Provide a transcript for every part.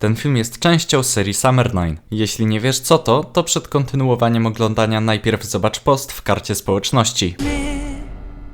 Ten film jest częścią serii Summer Nine. Jeśli nie wiesz co to, to przed kontynuowaniem oglądania najpierw zobacz post w karcie społeczności.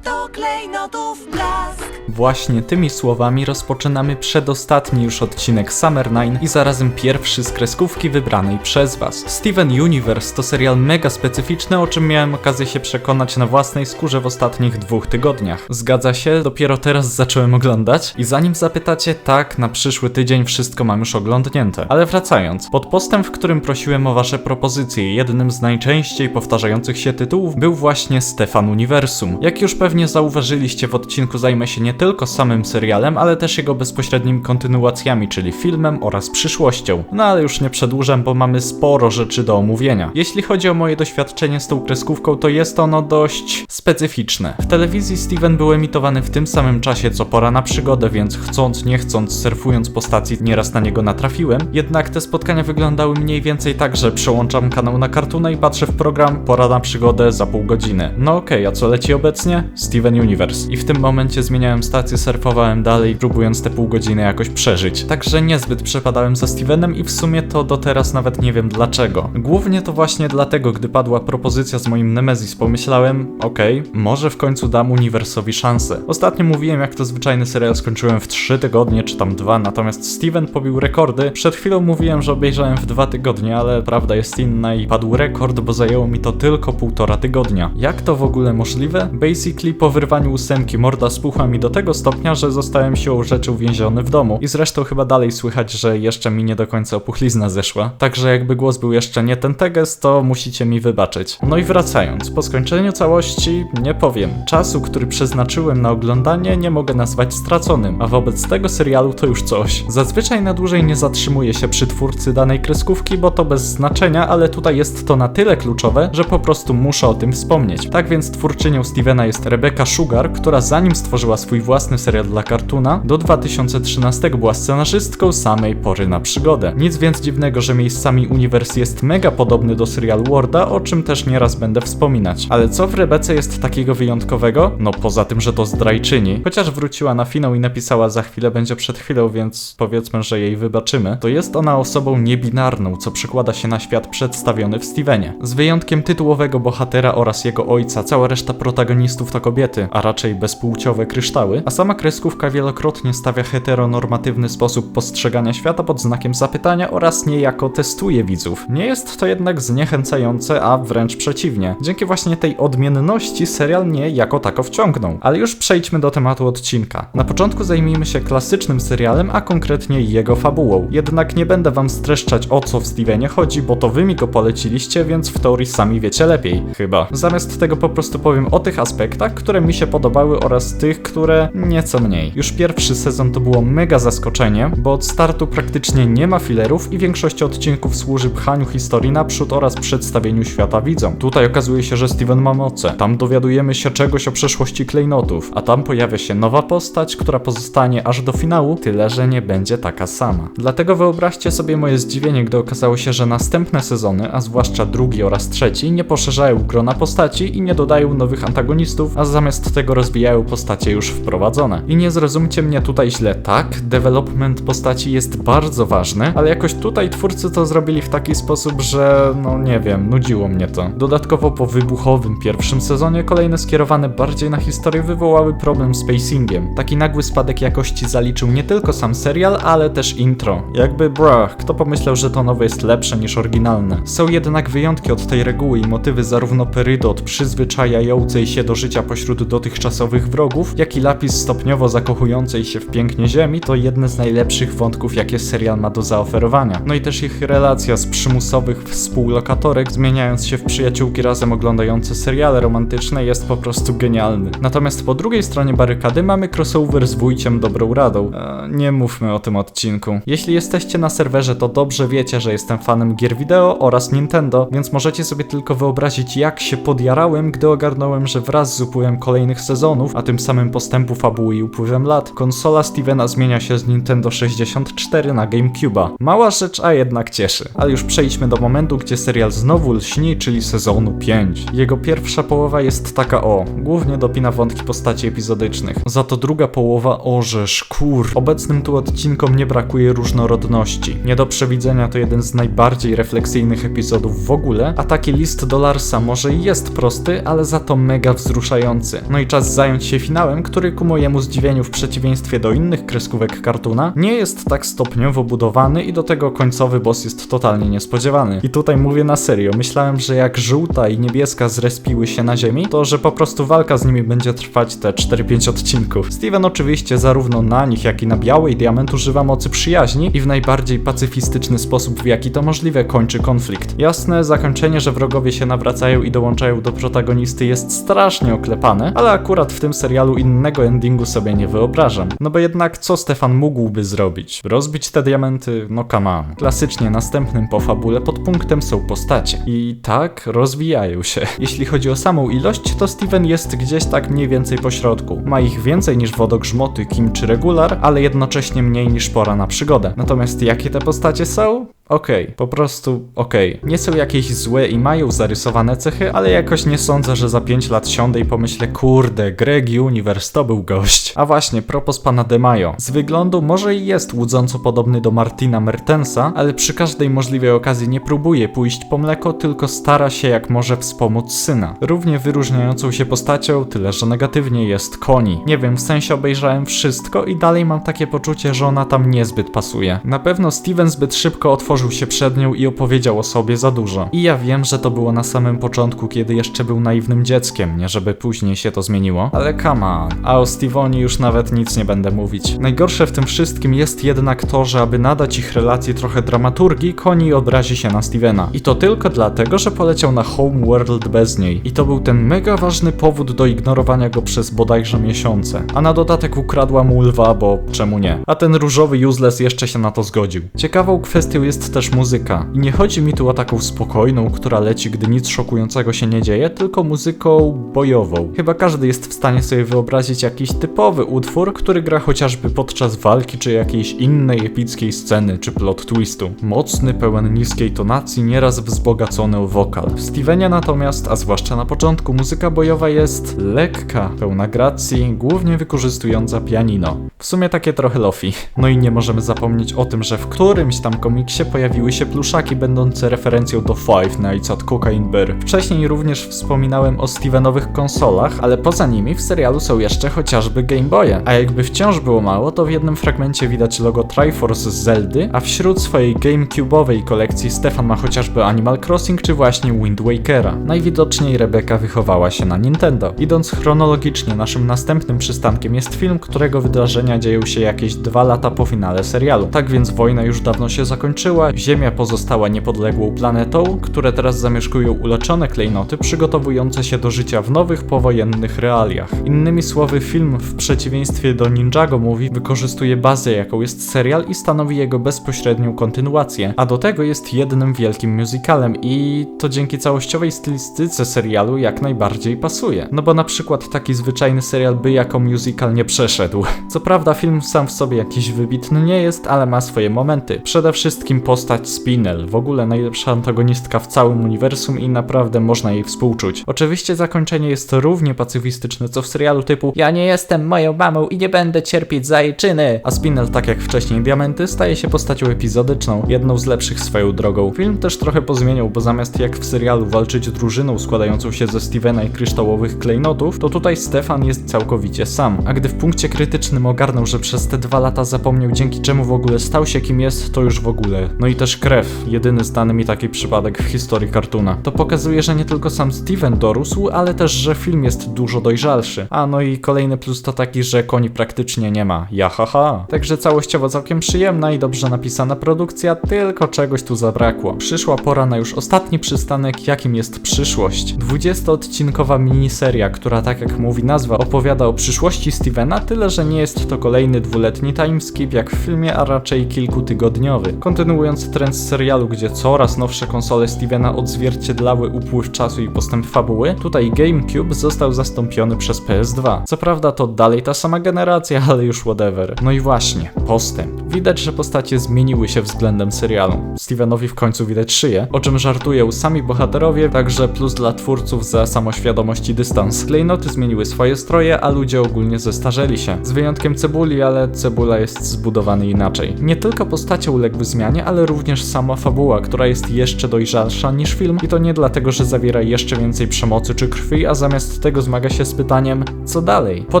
do klejnotów blask. Właśnie tymi słowami rozpoczynamy przedostatni już odcinek Summer Nine i zarazem pierwszy z kreskówki wybranej przez Was. Steven Universe to serial mega specyficzny, o czym miałem okazję się przekonać na własnej skórze w ostatnich dwóch tygodniach. Zgadza się, dopiero teraz zacząłem oglądać i zanim zapytacie, tak, na przyszły tydzień wszystko mam już oglądnięte. Ale wracając, pod postem, w którym prosiłem o Wasze propozycje, jednym z najczęściej powtarzających się tytułów był właśnie Stefan Uniwersum. Jak już pewnie zauważyliście w odcinku zajmę się nie tylko samym serialem, ale też jego bezpośrednimi kontynuacjami, czyli filmem oraz przyszłością. No ale już nie przedłużam, bo mamy sporo rzeczy do omówienia. Jeśli chodzi o moje doświadczenie z tą kreskówką, to jest ono dość specyficzne. W telewizji Steven był emitowany w tym samym czasie co Pora na przygodę, więc chcąc nie chcąc, surfując po stacji nieraz na niego natrafiłem. Jednak te spotkania wyglądały mniej więcej tak, że przełączam kanał na Cartoona i patrzę w program Pora na przygodę za pół godziny. No okej, a co leci obecnie? Steven Universe. I w tym momencie zmieniałem stację, surfowałem dalej, próbując te pół godziny jakoś przeżyć. Także niezbyt przepadałem za Stevenem i w sumie to do teraz nawet nie wiem dlaczego. Głównie to właśnie dlatego, gdy padła propozycja z moim Nemesis, pomyślałem, okej, może w końcu dam Uniwersowi szansę. Ostatnio mówiłem, jak to zwyczajny serial skończyłem w 3 tygodnie, czy tam dwa, natomiast Steven pobił rekordy. Przed chwilą mówiłem, że obejrzałem w dwa tygodnie, ale prawda jest inna i padł rekord, bo zajęło mi to tylko półtora tygodnia. Jak to w ogóle możliwe? Basically po wyrwaniu ósemki morda spuchła mi do tego stopnia, że zostałem siłą rzeczy uwięziony w domu. I zresztą chyba dalej słychać, że jeszcze mi nie do końca opuchlizna zeszła. Także jakby głos był jeszcze nie ten teges, to musicie mi wybaczyć. No i wracając, po skończeniu całości nie powiem. Czasu, który przeznaczyłem na oglądanie nie mogę nazwać straconym, a wobec tego serialu to już coś. Zazwyczaj na dłużej nie zatrzymuję się przy twórcy danej kreskówki, bo to bez znaczenia, ale tutaj jest to na tyle kluczowe, że po prostu muszę o tym wspomnieć. Tak więc twórczynią Stevena jest Rebecca Sugar, która zanim stworzyła swój własny serial dla Cartoona, do 2013 była scenarzystką samej pory na przygodę. Nic więc dziwnego, że miejscami uniwers jest mega podobny do serialu Worda, o czym też nieraz będę wspominać. Ale co w Rebece jest takiego wyjątkowego? No poza tym, że to zdrajczyni. Chociaż wróciła na finał i napisała za chwilę będzie przed chwilą, więc powiedzmy, że jej wybaczymy, to jest ona osobą niebinarną, co przekłada się na świat przedstawiony w Stevenie. Z wyjątkiem tytułowego bohatera oraz jego ojca, cała reszta protagonistów to kobiety, a raczej bezpłciowe kryształy, a sama kreskówka wielokrotnie stawia heteronormatywny sposób postrzegania świata pod znakiem zapytania oraz niejako testuje widzów. Nie jest to jednak zniechęcające, a wręcz przeciwnie. Dzięki właśnie tej odmienności serial mnie jako tako wciągnął. Ale już przejdźmy do tematu odcinka. Na początku zajmijmy się klasycznym serialem, a konkretnie jego fabułą. Jednak nie będę wam streszczać o co w Stevenie chodzi, bo to wy mi go poleciliście, więc w teorii sami wiecie lepiej. Chyba. Zamiast tego po prostu powiem o tych aspektach, które mi się podobały oraz tych, które nieco mniej. Już pierwszy sezon to było mega zaskoczenie, bo od startu praktycznie nie ma filerów i większość odcinków służy pchaniu historii naprzód oraz przedstawieniu świata widzom. Tutaj okazuje się, że Steven ma moce. Tam dowiadujemy się czegoś o przeszłości klejnotów, a tam pojawia się nowa postać, która pozostanie aż do finału, tyle że nie będzie taka sama. Dlatego wyobraźcie sobie moje zdziwienie, gdy okazało się, że następne sezony, a zwłaszcza drugi oraz trzeci, nie poszerzają grona postaci i nie dodają nowych antagonistów, a zamiast tego rozwijają postacie już wprowadzone. I nie zrozumcie mnie tutaj źle, tak, development postaci jest bardzo ważny, ale jakoś tutaj twórcy to zrobili w taki sposób, że no nie wiem, nudziło mnie to. Dodatkowo po wybuchowym pierwszym sezonie kolejne skierowane bardziej na historię wywołały problem z pacingiem. Taki nagły spadek jakości zaliczył nie tylko sam serial, ale też intro. Jakby bruh, kto pomyślał, że to nowe jest lepsze niż oryginalne. Są jednak wyjątki od tej reguły i motywy zarówno Perydot przyzwyczajającej się do życia pośród dotychczasowych wrogów, jak i Lapis stopniowo zakochującej się w pięknie ziemi to jedne z najlepszych wątków, jakie serial ma do zaoferowania. No i też ich relacja z przymusowych współlokatorek, zmieniając się w przyjaciółki razem oglądające seriale romantyczne, jest po prostu genialny. Natomiast po drugiej stronie barykady mamy crossover z wujciem Dobrą Radą. E, nie mówmy o tym odcinku. Jeśli jesteście na serwerze, to dobrze wiecie, że jestem fanem gier wideo oraz Nintendo, więc możecie sobie tylko wyobrazić, jak się podjarałem, gdy ogarnąłem, że wraz z upływem kolejnych sezonów, a tym samym postępu tempu fabuły i upływem lat, konsola Stevena zmienia się z Nintendo 64 na GameCube'a. Mała rzecz, a jednak cieszy. Ale już przejdźmy do momentu, gdzie serial znowu lśni, czyli sezonu 5. Jego pierwsza połowa jest taka o, głównie dopina wątki postaci epizodycznych. Za to druga połowa orzesz, kur. Obecnym tu odcinkom nie brakuje różnorodności. Nie do przewidzenia to jeden z najbardziej refleksyjnych epizodów w ogóle, a taki list do Larsa może i jest prosty, ale za to mega wzruszający. No i czas zająć się finałem, który ku mojemu zdziwieniu w przeciwieństwie do innych kreskówek kartuna nie jest tak stopniowo budowany i do tego końcowy boss jest totalnie niespodziewany. I tutaj mówię na serio, myślałem, że jak żółta i niebieska zrespiły się na ziemi, to że po prostu walka z nimi będzie trwać te 4-5 odcinków. Steven oczywiście zarówno na nich, jak i na białej diament używa mocy przyjaźni i w najbardziej pacyfistyczny sposób, w jaki to możliwe, kończy konflikt. Jasne, zakończenie, że wrogowie się nawracają i dołączają do protagonisty jest strasznie oklepane, ale akurat w tym serialu innego endingu sobie nie wyobrażam. No bo jednak co Stefan mógłby zrobić? Rozbić te diamenty? No come on. Klasycznie następnym po fabule podpunktem są postacie. I tak rozwijają się. Jeśli chodzi o samą ilość, to Steven jest gdzieś tak mniej więcej po środku. Ma ich więcej niż wodogrzmoty, Kim czy Regular, ale jednocześnie mniej niż pora na przygodę. Natomiast jakie te postacie są? Okej, po prostu okej. Nie są jakieś złe i mają zarysowane cechy, ale jakoś nie sądzę, że za 5 lat siądę i pomyślę, kurde, Greg Universe to był gość. A właśnie, propos pana De Mayo. Z wyglądu może i jest łudząco podobny do Martina Mertensa, ale przy każdej możliwej okazji nie próbuje pójść po mleko, tylko stara się jak może wspomóc syna. Równie wyróżniającą się postacią, tyle że negatywnie jest Connie. Nie wiem, w sensie obejrzałem wszystko i dalej mam takie poczucie, że ona tam niezbyt pasuje. Na pewno Steven zbyt szybko otworzył się przed nią i opowiedział o sobie za dużo. I ja wiem, że to było na samym początku, kiedy jeszcze był naiwnym dzieckiem, nie żeby później się to zmieniło. Ale come on. A o Stevonie już nawet nic nie będę mówić. Najgorsze w tym wszystkim jest jednak to, że aby nadać ich relacji trochę dramaturgii, Connie obrazi się na Stevena. I to tylko dlatego, że poleciał na Homeworld bez niej. I to był ten mega ważny powód do ignorowania go przez bodajże miesiące. A na dodatek ukradła mu lwa, bo czemu nie? A ten różowy useless jeszcze się na to zgodził. Ciekawą kwestią jest też muzyka. I nie chodzi mi tu o taką spokojną, która leci, gdy nic szokującego się nie dzieje, tylko muzyką bojową. Chyba każdy jest w stanie sobie wyobrazić jakiś typowy utwór, który gra chociażby podczas walki, czy jakiejś innej epickiej sceny, czy plot twistu. Mocny, pełen niskiej tonacji, nieraz wzbogacony o wokal. W Stevenie natomiast, a zwłaszcza na początku, muzyka bojowa jest lekka, pełna gracji, głównie wykorzystująca pianino. W sumie takie trochę lofi. No i nie możemy zapomnieć o tym, że w którymś tam komiksie pojawiły się pluszaki będące referencją do Five Nights at Cocaine Bear. Wcześniej również wspominałem o Stevenowych konsolach, ale poza nimi w serialu są jeszcze chociażby Game Boye. A jakby wciąż było mało, to w jednym fragmencie widać logo Triforce z Zeldy, a wśród swojej GameCube'owej kolekcji Stefan ma chociażby Animal Crossing czy właśnie Wind Wakera. Najwidoczniej Rebeka wychowała się na Nintendo. Idąc chronologicznie, naszym następnym przystankiem jest film, którego wydarzenia dzieją się jakieś dwa lata po finale serialu. Tak więc wojna już dawno się zakończyła, Ziemia pozostała niepodległą planetą, które teraz zamieszkują uleczone klejnoty przygotowujące się do życia w nowych powojennych realiach. Innymi słowy, film w przeciwieństwie do Ninjago Movie wykorzystuje bazę, jaką jest serial i stanowi jego bezpośrednią kontynuację, a do tego jest jednym wielkim musicalem i to dzięki całościowej stylistyce serialu jak najbardziej pasuje. No bo na przykład taki zwyczajny serial by jako musical nie przeszedł. Co prawda film sam w sobie jakiś wybitny nie jest, ale ma swoje momenty. Przede wszystkim postać Spinel, w ogóle najlepsza antagonistka w całym uniwersum i naprawdę można jej współczuć. Oczywiście zakończenie jest równie pacyfistyczne co w serialu typu Ja nie jestem moją mamą i nie będę cierpieć za jej czyny, a Spinel tak jak wcześniej Diamenty staje się postacią epizodyczną, jedną z lepszych swoją drogą. Film też trochę pozmieniał, bo zamiast jak w serialu walczyć drużyną składającą się ze Stevena i kryształowych klejnotów, to tutaj Stefan jest całkowicie sam. A gdy w punkcie krytycznym ogarnął, że przez te dwa lata zapomniał dzięki czemu w ogóle stał się kim jest, to już w ogóle. No i też krew, jedyny znany mi taki przypadek w historii kartuna. To pokazuje, że nie tylko sam Steven dorósł, ale też, że film jest dużo dojrzalszy. A no i kolejny plus to taki, że koni praktycznie nie ma. Ja haha. Także całościowo całkiem przyjemna i dobrze napisana produkcja, tylko czegoś tu zabrakło. Przyszła pora na już ostatni przystanek, jakim jest przyszłość. 20-odcinkowa miniseria, która tak jak mówi nazwa, opowiada o przyszłości Stevena, tyle że nie jest to kolejny dwuletni timeskip jak w filmie, a raczej kilkutygodniowy. Kontynuując trend z serialu, gdzie coraz nowsze konsole Stevena odzwierciedlały upływ czasu i postęp fabuły, tutaj GameCube został zastąpiony przez PS2. Co prawda to dalej ta sama generacja, ale już whatever. No i właśnie, postęp. Widać, że postacie zmieniły się względem serialu. Stevenowi w końcu widać szyję, o czym żartują sami bohaterowie, także plus dla twórców za samoświadomość i dystans. Klejnoty zmieniły swoje stroje, a ludzie ogólnie zestarzeli się. Z wyjątkiem cebuli, ale cebula jest zbudowany inaczej. Nie tylko postacie uległy zmianie, ale również sama fabuła, która jest jeszcze dojrzalsza niż film i to nie dlatego, że zawiera jeszcze więcej przemocy czy krwi, a zamiast tego zmaga się z pytaniem, co dalej? Po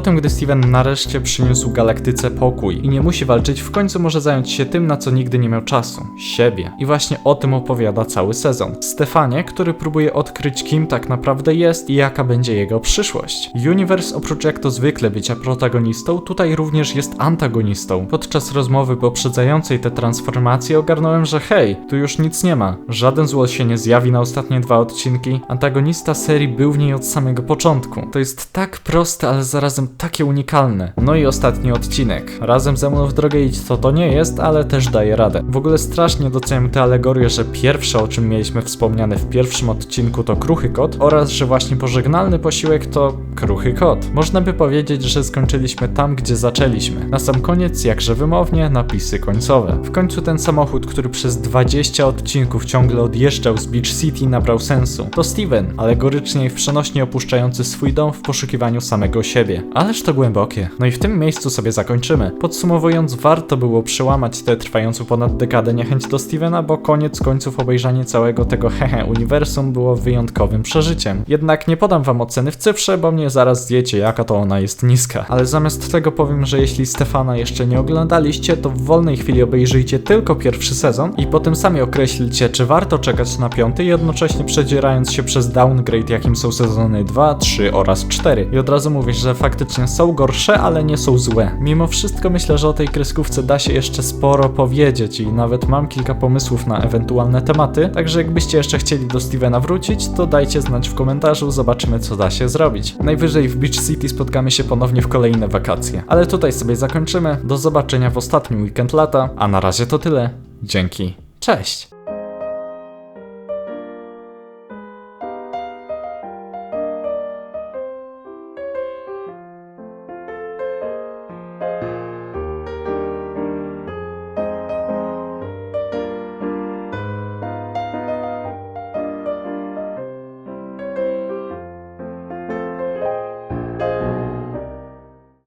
tym, gdy Steven nareszcie przyniósł galaktyce pokój i nie musi walczyć, w końcu może zająć się tym, na co nigdy nie miał czasu siebie. I właśnie o tym opowiada cały sezon. Stefanie, który próbuje odkryć, kim tak naprawdę jest i jaka będzie jego przyszłość. Universe, oprócz jak to zwykle bycia protagonistą, tutaj również jest antagonistą. Podczas rozmowy poprzedzającej te transformacje ogarnąłem, że hej, tu już nic nie ma. Żaden zło się nie zjawi na ostatnie dwa odcinki. Antagonista serii był w niej od samego początku. To jest tak proste, ale zarazem takie unikalne. No i ostatni odcinek. Razem ze mną w drogę idź, to to nie jest, ale też daje radę. W ogóle strasznie doceniam tę alegorię, że pierwsze o czym mieliśmy wspomniane w pierwszym odcinku to kruchy kot oraz, że właśnie pożegnalny posiłek to kruchy kot. Można by powiedzieć, że skończyliśmy tam, gdzie zaczęliśmy. Na sam koniec, jakże wymownie, napisy końcowe. W końcu ten samochód, który przez 20 odcinków ciągle odjeżdżał z Beach City nabrał sensu. To Steven, alegorycznie i w przenośnie opuszczający swój dom w poszukiwaniu samego siebie. Ależ to głębokie. No i w tym miejscu sobie zakończymy. Podsumowując, warto było przełamać tę trwającą ponad dekadę niechęć do Stevena, bo koniec końców obejrzanie całego tego hehe uniwersum było wyjątkowym przeżyciem. Jednak nie podam wam oceny w cyfrze, bo mnie zaraz zjecie, jaka to ona jest niska. Ale zamiast tego powiem, że jeśli Stefana jeszcze nie oglądaliście, to w wolnej chwili obejrzyjcie tylko pierwszy sezon i potem sami określcie, czy warto czekać na piąty, jednocześnie przedzierając się przez downgrade, jakim są sezony 2, 3 oraz 4. I od razu mówię, że faktycznie są gorsze, ale nie są złe. Mimo wszystko myślę, że o tej kreskówce da się jeszcze sporo powiedzieć i nawet mam kilka pomysłów na ewentualne tematy, także jakbyście jeszcze chcieli do Stevena wrócić, to dajcie znać w komentarzu, zobaczymy co da się zrobić. Najwyżej w Beach City spotkamy się ponownie w kolejne wakacje. Ale tutaj sobie zakończymy. Do zobaczenia w ostatnim weekend lata, a na razie to tyle. Dzięki. Cześć!